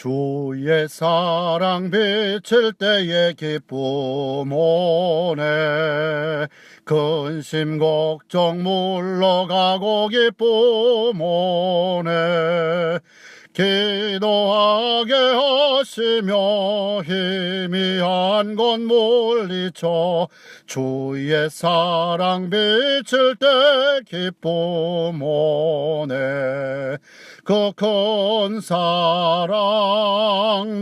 주의 사랑 비칠 때의 기쁨 오네. 근심 걱정 물러가고 기쁨 오네. 기도하게 하시며 희미한 것 물리쳐 주의 사랑 비칠 때 기쁨 오네. 그 큰 사랑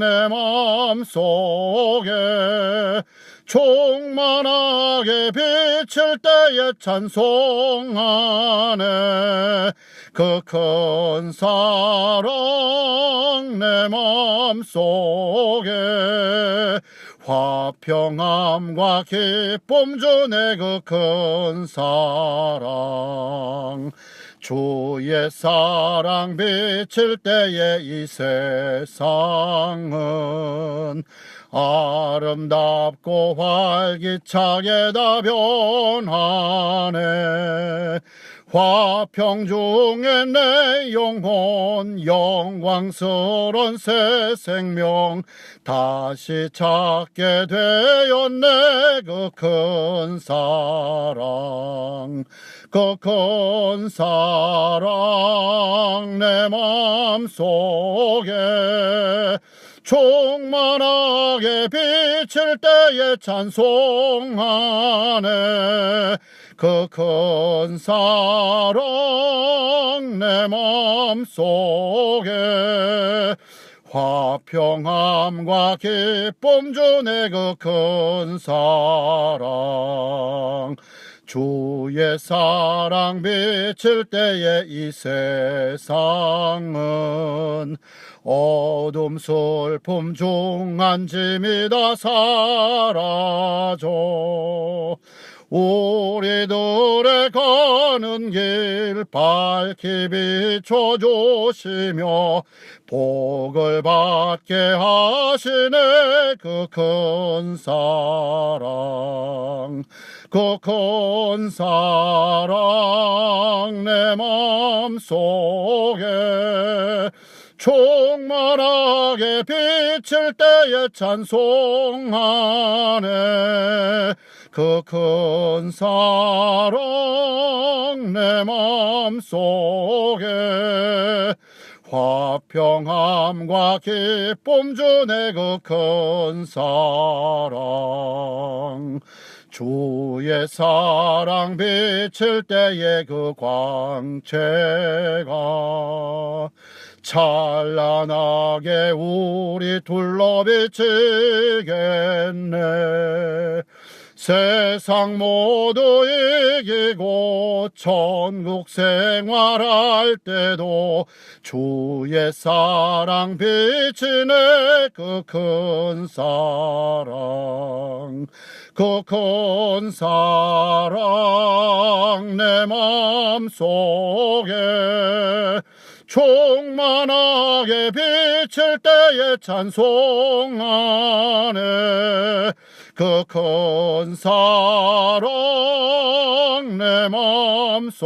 내 맘속에 충만하게 비칠 때에 찬송하네 그 큰 사랑 내 맘속에 화평함과 기쁨 주네 그 큰 사랑. 주의 사랑 비칠 때에 이 세상은 아름답고 활기차게 다 변하네 화평 중에 내 영혼 영광스런 새 생명 다시 찾게 되었네 그 큰 사랑 그 큰 사랑 내 맘속에 충만하게 비칠 때에 찬송하네 그 큰 사랑 내 맘속에 화평함과 기쁨 주네 그 큰 사랑. 주의 사랑 비칠 때에 이 세상은 어둠 슬픔 중한 짐이 다 사라져 우리들의 가는 길 밝히 비춰 주시며 복을 받게 하시네 그 큰 사랑. 그 큰 사랑 내 맘속에 충만하게 비칠 때에 찬송하네 그 큰 사랑 내 맘속에 화평함과 기쁨 주네 그 큰 사랑. 주의 사랑 비칠 때에 그 광채가 찬란하게 우리 둘러 비치겠네 세상 모두 이기고 천국 생활할 때도 주의 사랑 비치네 그 큰 사랑 그 큰 사랑 내 맘속에 충만하게 비칠 때에 찬송하네 그 큰 사랑 내 맘속에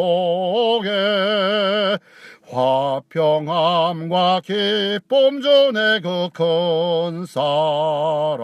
화평함과 기쁨 주네 그 큰 사랑